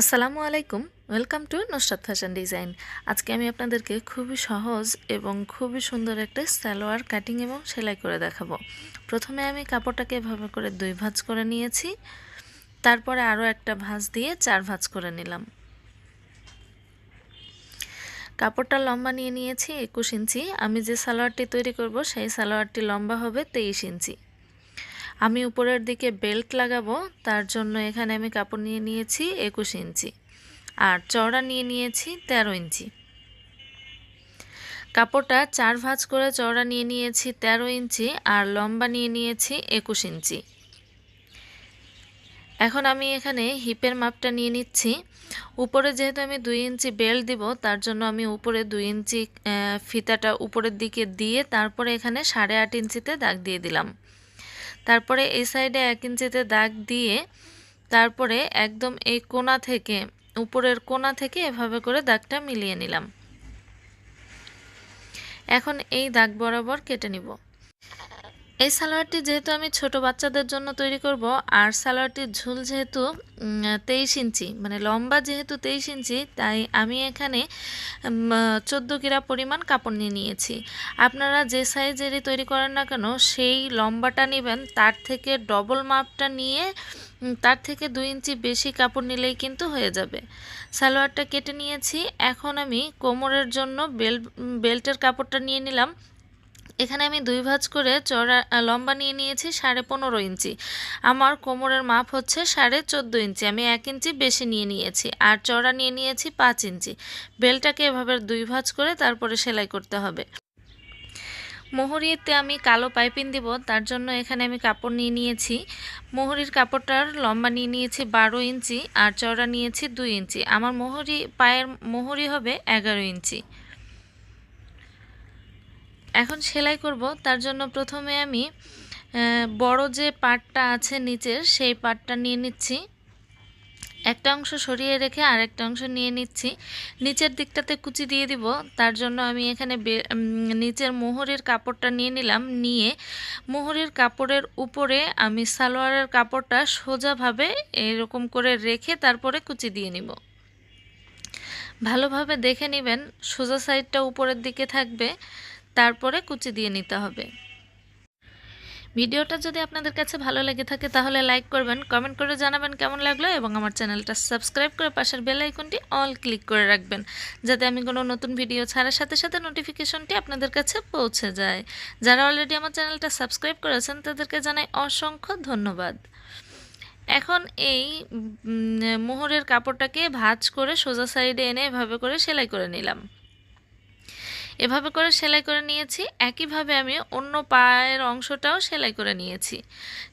আসসালামু আলাইকুম। Welcome to Nusrat fashion design আজকে আমি আপনাদেরকে খুবই সহজ এবং খুবই সুন্দর একটা সালোয়ার কাটিং এবং সেলাই করে দেখাবো। প্রথমে আমি কাপড়টাকে এভাবে করে দুই ভাঁজ করে নিয়েছি। তারপরে আরও একটা ভাঁজ দিয়ে চার ভাঁজ করে নিলাম। কাপড়টা লম্বা নিয়ে নিয়েছি একুশ ইঞ্চি। আমি যে সালোয়ারটি তৈরি করব, সেই সালোয়ারটি লম্বা হবে তেইশ ইঞ্চি। আমি উপরের দিকে বেল্ট লাগাবো, তার জন্য এখানে আমি কাপড় নিয়ে নিয়েছি একুশ ইঞ্চি। আর চওড়া নিয়ে নিয়েছি তেরো ইঞ্চি। কাপড়টা চার ভাঁজ করে চওড়া নিয়ে নিয়েছি তেরো ইঞ্চি আর লম্বা নিয়ে নিয়েছি একুশ ইঞ্চি। এখন আমি এখানে হিপের মাপটা নিয়ে নিচ্ছি। উপরে যেহেতু আমি দুই ইঞ্চি বেল্ট দিব, তার জন্য আমি উপরে দুই ইঞ্চি ফিতাটা উপরের দিকে দিয়ে তারপরে এখানে সাড়ে আট ইঞ্চিতে দাগ দিয়ে দিলাম। তারপরে এই সাইডে এক ইঞ্চিতে দাগ দিয়ে তারপরে একদম এই কোনা থেকে, উপরের কোনা থেকে এভাবে করে দাগটা মিলিয়ে নিলাম। এখন এই দাগ বরাবর কেটে নিব। এই সালোয়ারটি যেহেতু আমি ছোট বাচ্চাদের জন্য তৈরি করব, আর সালোয়ারটির ঝুল যেহেতু তেইশ ইঞ্চি মানে লম্বা যেহেতু তেইশ ইঞ্চি, তাই আমি এখানে চোদ্দ কিরা পরিমাণ কাপড় নিয়ে নিয়েছি। আপনারা যে সাইজেরই তৈরি করেন না কেন, সেই লম্বাটা নেবেন, তার থেকে ডবল মাপটা নিয়ে তার থেকে দুই ইঞ্চি বেশি কাপড় নিলেই কিন্তু হয়ে যাবে। সালোয়ারটা কেটে নিয়েছি, এখন আমি কোমরের জন্য বেল্ট বেল্টের কাপড়টা নিয়ে নিলাম। এখানে আমি দুই ভাঁজ করে চড়া লম্বা নিয়ে নিয়েছি সাড়ে পনেরো ইঞ্চি। আমার কোমরের মাপ হচ্ছে সাড়ে চোদ্দ ইঞ্চি। আমি এক ইঞ্চি বেশি নিয়ে নিয়েছি আর চড়া নিয়ে নিয়েছি পাঁচ ইঞ্চি। বেলটাকে এভাবে দুই ভাঁজ করে তারপরে সেলাই করতে হবে। মোহরিতে আমি কালো পাইপিং দিব, তার জন্য এখানে আমি কাপড় নিয়ে নিয়েছি। মোহরির কাপড়টার লম্বা নিয়ে নিয়েছি বারো ইঞ্চি আর চড়া নিয়েছি দুই ইঞ্চি। আমার মোহরি, পায়ের মোহরি হবে এগারো ইঞ্চি। এখন সেলাই করব। তার জন্য প্রথমে আমি বড় যে পাটটা আছে নিচের, সেই পাটটা নিয়ে নিচ্ছি। একটা অংশ সরিয়ে রেখে আরেকটা অংশ নিয়ে নিচ্ছি। নিচের দিকটাতে কুচি দিয়ে দিব। তার জন্য আমি এখানে নিচের মোহরের কাপড়টা নিয়ে নিলাম। নিয়ে মোহরের কাপড়ের উপরে আমি সালোয়ারের কাপড়টা সোজাভাবে এরকম করে রেখে তারপরে কুচি দিয়ে নিব। ভালোভাবে দেখে নেবেন। সোজা সাইডটা উপরের দিকে থাকবে। তারপরে কুচি দিয়ে নিতে হবে। ভিডিওটা যদি আপনাদের কাছে ভালো লেগে থাকে তাহলে লাইক করবেন, কমেন্ট করে জানাবেন কেমন লাগল এবং আমার চ্যানেলটা সাবস্ক্রাইব করে পাশের বেল আইকনটি অল ক্লিক করে রাখবেন, যাতে আমি কোনো নতুন ভিডিও ছাড়ার সাথে সাথে নোটিফিকেশনটি আপনাদের কাছে পৌঁছে যায়। যারা অলরেডি আমার চ্যানেলটা সাবস্ক্রাইব করেছেন তাদেরকে জানাই অসংখ্য ধন্যবাদ। এখন এই মোহরের কাপড়টাকে ভাজ করে সোজা সাইডে এনে এভাবে করে সেলাই করে নিলাম। এভাবে করে সেলাই করে নিয়েছি। একইভাবে আমি অন্য পায়ের অংশটাও সেলাই করে নিয়েছি।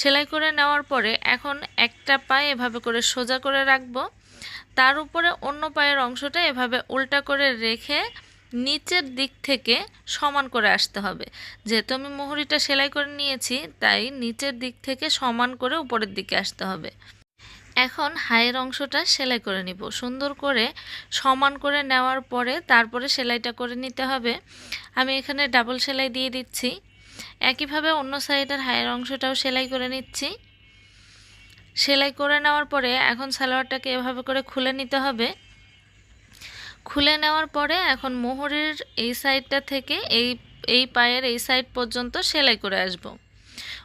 সেলাই করে নেওয়ার পরে এখন একটা পায়ে এভাবে করে সোজা করে রাখব। তার উপরে অন্য পায়ের অংশটা এভাবে উল্টা করে রেখে নিচের দিক থেকে সমান করে আসতে হবে। যেহেতু আমি মুহুরিটা সেলাই করে নিয়েছি, তাই নিচের দিক থেকে সমান করে উপরের দিকে আসতে হবে। এখন হায়ের অংশটা সেলাই করে নিব। সুন্দর করে সমান করে নেওয়ার পরে তারপরে সেলাইটা করে নিতে হবে। আমি এখানে ডাবল সেলাই দিয়ে দিচ্ছি। একইভাবে অন্য সাইডের হায়ের অংশটাও সেলাই করে নিচ্ছি। সেলাই করে নেওয়ার পরে এখন সালোয়ারটাকে এভাবে করে খুলে নিতে হবে। খুলে নেওয়ার পরে এখন মোহরের এই সাইডটা থেকে এই এই পায়ের এই সাইড পর্যন্ত সেলাই করে আসব।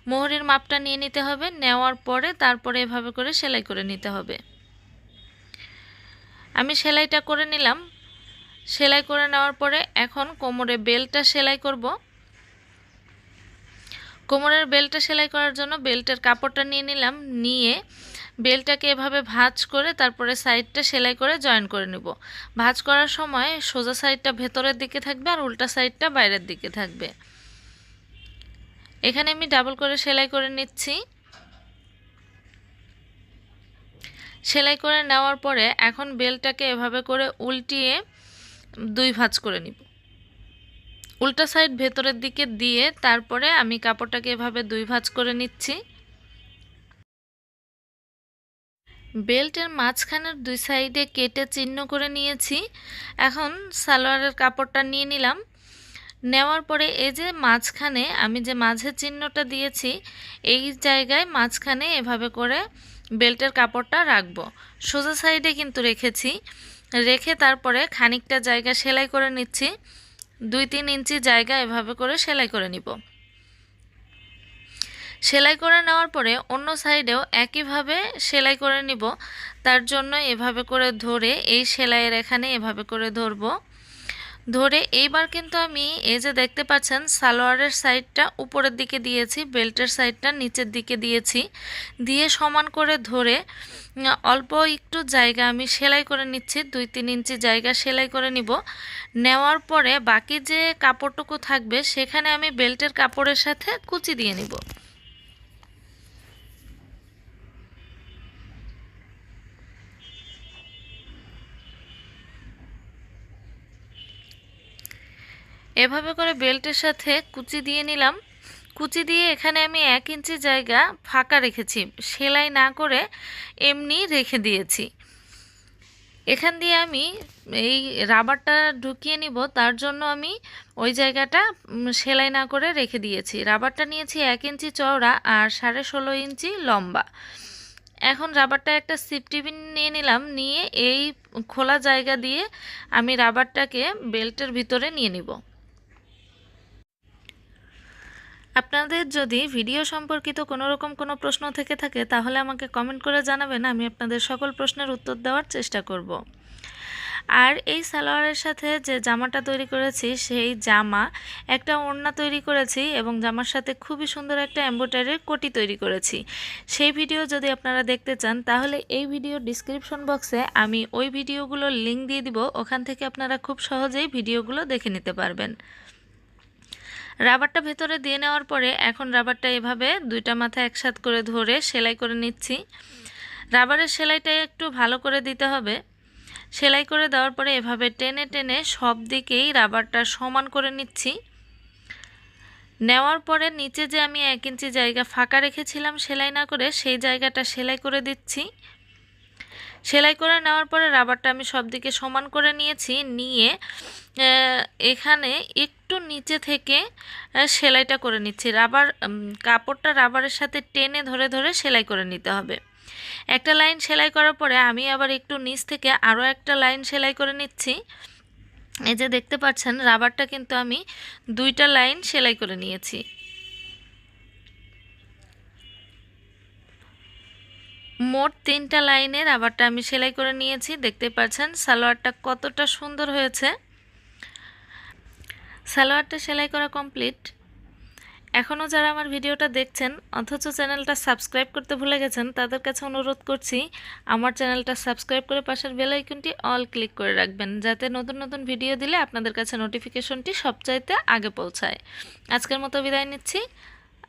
মোহরের মাপটা নিয়ে নিতে হবে, নেওয়ার পরে তারপরে এভাবে করে সেলাই করে নিতে হবে। আমি সেলাইটা করে নিলাম। সেলাই করে নেওয়ার পরে এখন কোমরে বেলটা সেলাই করব। কোমরের বেলটা সেলাই করার জন্য বেল্টের কাপড়টা নিয়ে নিলাম, নিয়ে বেলটাকে এভাবে ভাঁজ করে তারপরে সাইডটা সেলাই করে জয়েন করে নেব। ভাঁজ করার সময় সোজা সাইডটা ভেতরের দিকে থাকবে আর উল্টা সাইডটা বাইরের দিকে থাকবে। এখানে আমি ডাবল করে সেলাই করে নিচ্ছি। সেলাই করে নেওয়ার পরে এখন বেলটাকে এভাবে করে উল্টিয়ে দুই ভাঁজ করে নিব। উল্টা সাইড ভেতরের দিকে দিয়ে তারপরে আমি কাপড়টাকে এভাবে দুই ভাঁজ করে নিচ্ছি। বেল্টের মাঝখানের দুই সাইডে কেটে চিহ্ন করে নিয়েছি। এখন সালোয়ারের কাপড়টা নিয়ে নিলাম। নেওয়ার পরে এই যে মাঝখানে আমি যে মাঝের চিহ্নটা দিয়েছি, এই জায়গায় মাঝখানে এভাবে করে বেল্টের কাপড়টা রাখব। সোজা সাইডে কিন্তু রেখেছি। রেখে তারপরে খানিকটা জায়গা সেলাই করে নিচ্ছি। দুই তিন ইঞ্চি জায়গা এভাবে করে সেলাই করে নিব। সেলাই করে নেওয়ার পরে অন্য সাইডেও একইভাবে সেলাই করে নিব। তার জন্য এভাবে করে ধরে এই সেলাইয়ের এখানে এভাবে করে ধরবো। ধরে এইবার কিন্তু আমি এই যে দেখতে পাচ্ছেন, সালোয়ারের সাইডটা উপরের দিকে দিয়েছি, বেল্টের সাইডটা নিচের দিকে দিয়েছি। দিয়ে সমান করে ধরে অল্প একটু জায়গা আমি সেলাই করে নিচ্ছি, দুই তিন ইঞ্চি জায়গা সেলাই করে নিব। নেওয়ার পরে বাকি যে কাপড়টুকু থাকবে, সেখানে আমি বেল্টের কাপড়ের সাথে কুচি দিয়ে নিব। এভাবে করে বেল্টের সাথে কুচি দিয়ে নিলাম। কুচি দিয়ে এখানে আমি এক ইঞ্চি জায়গা ফাঁকা রেখেছি। সেলাই না করে এমনি রেখে দিয়েছি। এখান দিয়ে আমি এই রাবারটা ঢুকিয়ে নিব। তার জন্য আমি ওই জায়গাটা সেলাই না করে রেখে দিয়েছি। রাবারটা নিয়েছি এক ইঞ্চি চওড়া আর সাড়ে ষোলো ইঞ্চি লম্বা। এখন রাবারটা একটা সিপ টিফিন নিয়ে নিলাম। নিয়ে এই খোলা জায়গা দিয়ে আমি রাবারটাকে বেল্টের ভিতরে নিয়ে নিব। আপনাদের যদি ভিডিও সম্পর্কিত কোনো রকম কোনো প্রশ্ন থেকে থাকে, তাহলে আমাকে কমেন্ট করে জানাবেন, আমি আপনাদের সকল প্রশ্নের উত্তর দেওয়ার চেষ্টা করব। আর এই সালোয়ারের সাথে যে জামাটা তৈরি করেছি, সেই জামা, একটা ওড়না তৈরি করেছি এবং জামার সাথে খুবই সুন্দর একটা এম্ব্রয়ডারির কোটি তৈরি করেছি। সেই ভিডিও যদি আপনারা দেখতে চান, তাহলে এই ভিডিও ডিসক্রিপশন বক্সে আমি ওই ভিডিওগুলোর লিঙ্ক দিয়ে দিব, ওখান থেকে আপনারা খুব সহজেই ভিডিওগুলো দেখে নিতে পারবেন। রাবারটা ভেতরে দিয়ে নেওয়ার পরে এখন রাবারটা এভাবে দুইটা মাথা একসাথ করে ধরে সেলাই করে নিচ্ছি। রাবারের সেলাইটা একটু ভালো করে দিতে হবে। সেলাই করে দেওয়ার পরে এভাবে টেনে টেনে সব দিকেই রাবারটা সমান করে নিচ্ছি। নেওয়ার পরে নিচে যে আমি এক ইঞ্চি জায়গা ফাঁকা রেখেছিলাম সেলাই না করে সেই জায়গাটা সেলাই করে দিচ্ছি। সেলাই করে নেওয়ার পরে রাবারটা আমি সব দিকে সমান করে নিয়েছি, নিয়ে এখানে একটু নিচে থেকে সেলাইটা করে নিচ্ছি। রাবার কাপড়টা রাবারের সাথে টেনে ধরে ধরে সেলাই করে নিতে হবে। একটা লাইন সেলাই করার পরে আমি আবার একটু নিচ থেকে আরও একটা লাইন সেলাই করে নিচ্ছি। এই যে দেখতে পাচ্ছেন, রাবারটা কিন্তু আমি দুইটা লাইন সেলাই করে নিয়েছি। মোট তিনটা লাইনের আবারটা আমি সেলাই করে নিয়েছি। দেখতে পাচ্ছেন, সালোয়ারটা কতটা সুন্দর হয়েছে। সালোয়ারটা সেলাই করা কমপ্লিট। এখনও যারা আমার ভিডিওটা দেখছেন, অথচ চ্যানেলটা সাবস্ক্রাইব করতে ভুলে গেছেন, তাদের কাছে অনুরোধ করছি, আমার চ্যানেলটা সাবস্ক্রাইব করে পাশের বেল আইকনটি অল ক্লিক করে রাখবেন, যাতে নতুন নতুন ভিডিও দিলে আপনাদের কাছে নোটিফিকেশনটি সবচাইতে আগে পৌঁছায়। আজকের মতো বিদায় নিচ্ছি।